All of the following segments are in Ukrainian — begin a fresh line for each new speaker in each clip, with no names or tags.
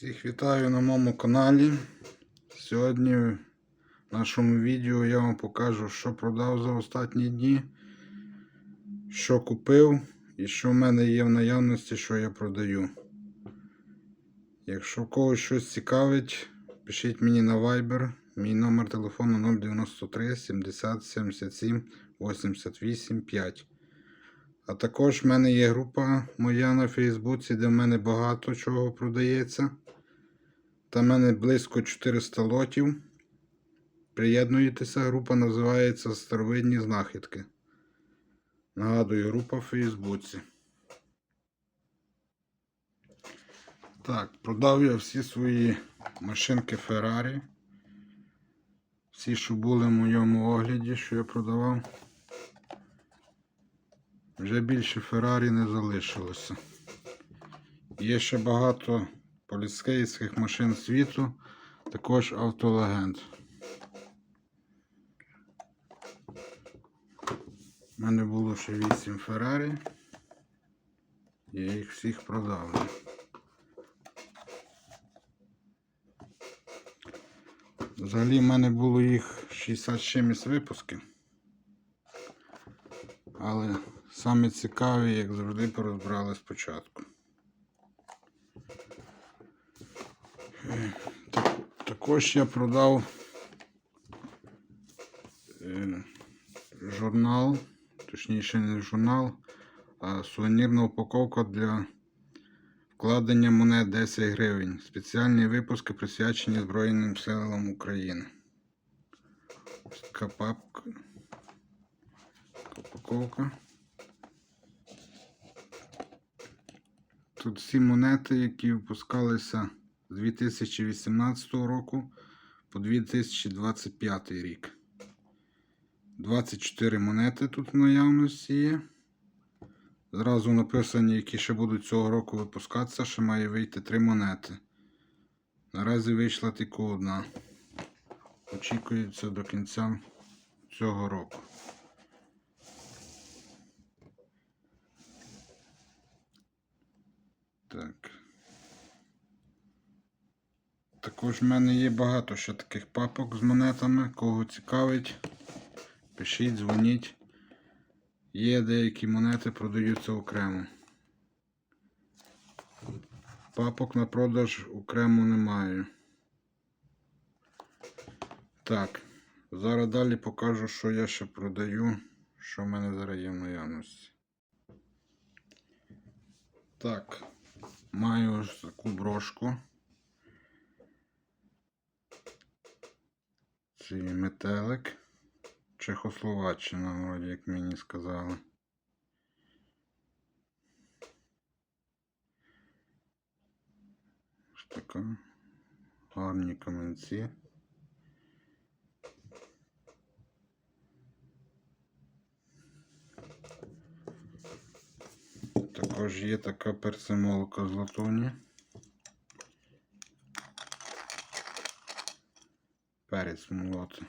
Всіх вітаю на моєму каналі. Сьогодні в нашому відео я вам покажу, що продав за останні дні, що купив і що в мене є в наявності, що я продаю. Якщо когось щось цікавить, пишіть мені на Viber. Мій номер телефону 093 70 77 88 5. А також в мене є група моя на Фейсбуці, де в мене багато чого продається. Там в мене близько 400 лотів. Приєднуйтеся, група називається Старовидні знахідки. Нагадую, група в Фейсбуці. Так, продав я всі свої машинки Ferrari. Всі, що були в моєму огляді, що я продавав. Вже більше Феррарі не залишилося. Є ще багато поліцейських машин світу, також автолегенд. У мене було ще 8 Феррарі. Я їх всіх продав. Взагалі в мене було їх 60 чимось випусків. Але саме цікаві, як завжди, порозбирали спочатку. Так- Також я продав е, журнал, точніше не журнал, а сувенірна упаковка для вкладення монет 10 гривень. Спеціальні випуски присвячені Збройним силам України. Така папка. Упаковка. Тут всі монети, які випускалися з 2018 року по 2025 рік. 24 монети тут в наявності є. Зразу написані, які ще будуть цього року випускатися, ще має вийти 3 монети. Наразі вийшла тільки одна. Очікується до кінця цього року. Так. Також в мене є багато ще таких папок з монетами. Кого цікавить, пишіть, дзвоніть. Є деякі монети продаються окремо. Папок на продаж окремо немає. Так, зараз далі покажу, що я ще продаю, що в мене зараз є в наявності. Так, маю ось таку брошку. Це метелик. Чехословаччина, вроді, як мені сказали. Ось така. Гарні каменці. Також є така перцемолка з латуні. Перець молоти.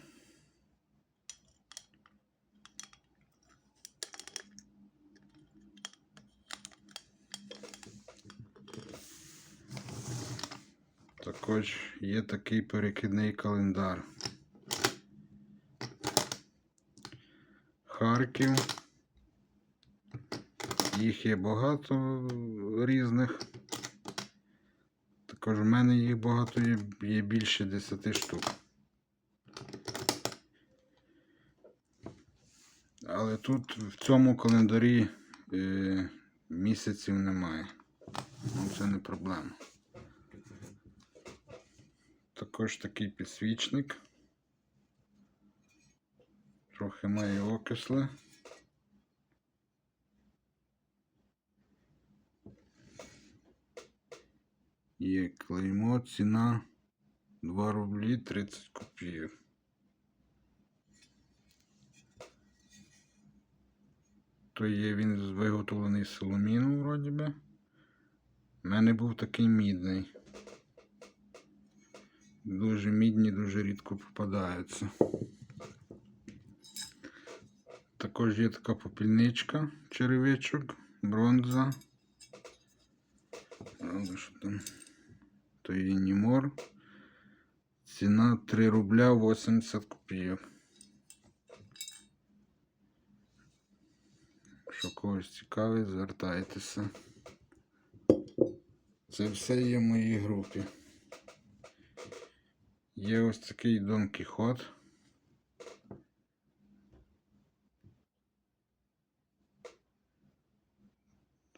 Також є такий перекидний календар. Харків. Їх є багато різних. Також в мене їх багато є, є більше 10 штук. Але тут в цьому календарі е, місяців немає. Ну, це не проблема. Також такий підсвічник. Трохи має окисли. Є клеймо, ціна 2 рублі 30 копійок. То є він виготовлений з соломіну, вроді би. У мене був такий мідний. Дуже мідні, дуже рідко попадаються. Також є така попільничка, черевичок, бронза. Що там? То є Німор. Ціна 3 рубля 80 копійок. Що когось цікавить, звертайтеся. Це все є в моїй групі. Є ось такий Дон Кіхот.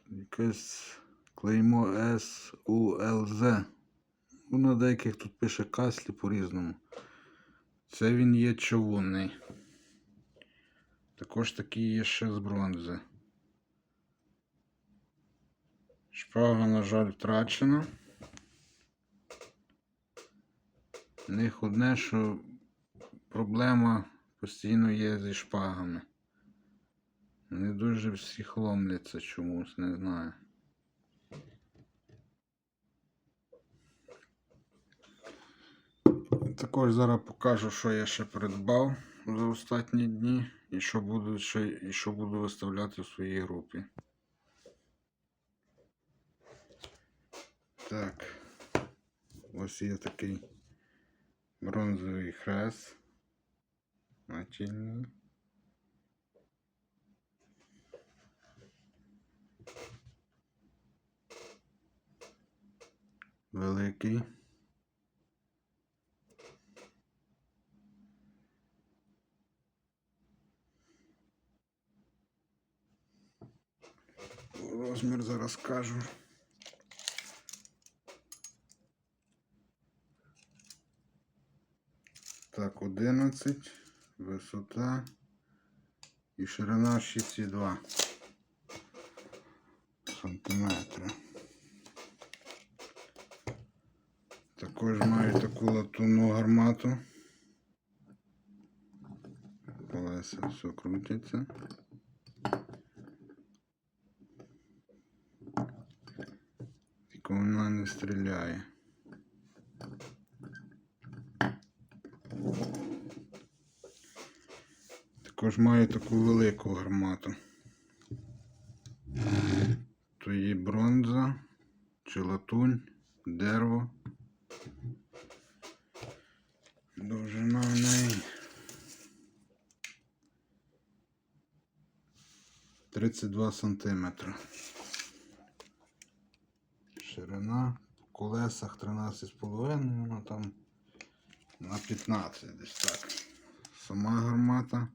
Якесь клеймо SULZ. Ну, на деяких тут пише каслі по-різному. Це він є човунний. Також такий є ще з бронзи. Шпага, на жаль, втрачена. В них одне, що проблема постійно є зі шпагами. Не дуже всі хломляться чомусь, не знаю. Також зараз покажу, що я ще придбав за останні дні і що буду, ще, і що буду виставляти в своїй групі. Так, ось є такий бронзовий хрест. Натільний. Великий. Розмір зараз кажу. Так, 11, висота і ширина 6,2 сантиметра. Також маю таку латунну гармату. Колеса все крутиться. Тільки вона не стріляє. Також маю таку велику гармату. То є бронза, чи латунь, дерево. Довжина в неї 32 сантиметра. Ширина по колесах 13,5, вона там на 15 десь так. Сама гармата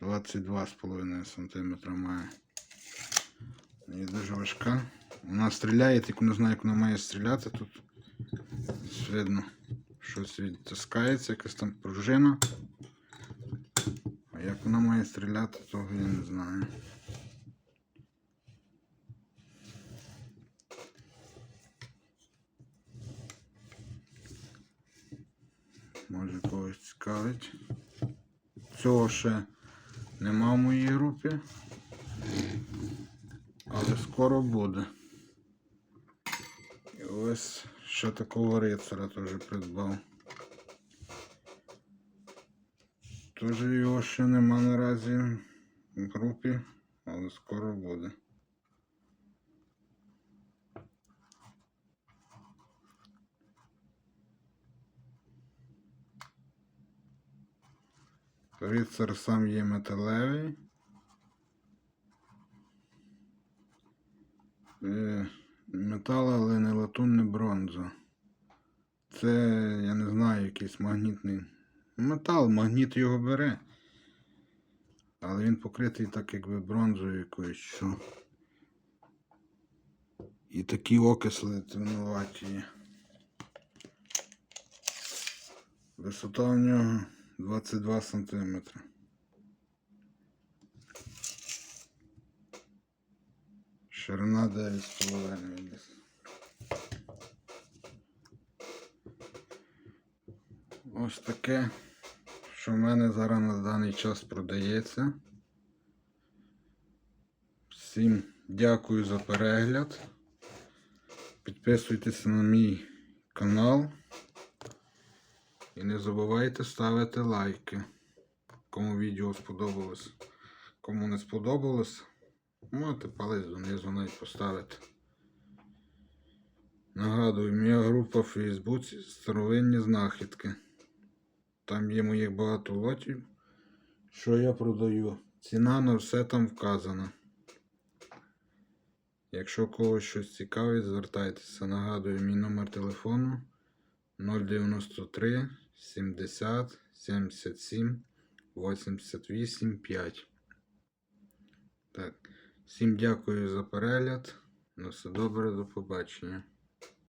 22,5 см має. І дуже важка. Вона стріляє, тільки не знаю, як вона має стріляти. Тут видно, щось відтискається, якась там пружина. А як вона має стріляти, того я не знаю. Може когось цікавить. Цього ще нема в моїй групі. Але скоро буде. І ось ще такого рицара теж придбав. Теж його ще нема наразі в групі, але скоро буде. Рицар сам є металевий. Е, Метал, але не латун, не бронза. Це, я не знаю, якийсь магнітний. Метал, магніт його бере. Але він покритий так якби бронзою якоюсь. Що. І такі окисли темнуваті. Висота у нього 22 сантиметри. Ширина 9,5 десь. Ось таке, що в мене зараз на даний час продається. Всім дякую за перегляд. Підписуйтесь на мій канал. Не забувайте ставити лайки. Кому відео сподобалось. Кому не сподобалось, можете палець донизу навіть поставити. Нагадую, моя група в Фейсбуці Старовинні знахідки. Там є моїх багато лотів, що я продаю. Ціна на все там вказана. Якщо когось щось цікавить, звертайтеся. Нагадую, мій номер телефону 093 70 77 88 5. Так. Всім дякую за перегляд. На все добре, до побачення.